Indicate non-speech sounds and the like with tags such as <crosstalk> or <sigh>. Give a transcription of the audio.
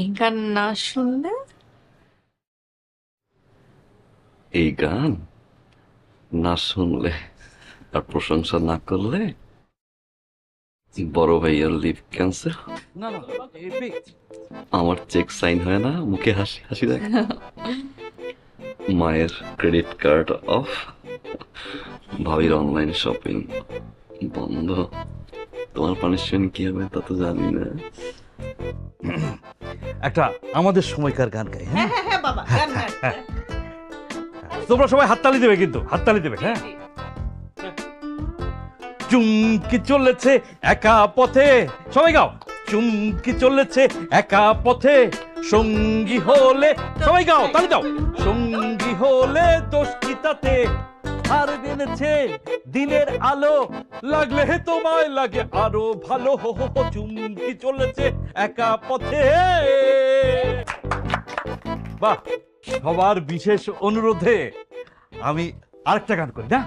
এই গান না শুনলে এই গান না শুনলে আর প্রশংসা না করলে বড় ভাইয়ার লিভ ক্যান্সার না না আমার চেক সাইন হয় না মুখে হাসি হাসি দেখ মায়ের ক্রেডিট কার্ড অফ। ভাবির অনলাইন শপিং বন্ধ। তোমার পানিশমেন্ট কি হবে তা তো জানি না। একটা আমাদের সময়কার গান গাই হ্যাঁ? হ্যাঁ হ্যাঁ বাবা গান গান। <laughs> তোমরা সবাই হাততালি দেবে কিন্তু হাততালি দেবে হ্যাঁ? চুমকি চলেছে একা পথে। সবাই গাও চুমকি চলেছে একা পথে। সঙ্গী হলে সবাই গাও তালি দাও। সঙ্গী হলে দোষ কি তাতে? আর জেনেছে দিনের আলো লাগলে হে তোমায় লাগে আরও ভালো। হো, চুমকি চলেছে একা পথে। বাহ সবার বিশেষ অনুরোধে আমি আরেকটা গান করি না?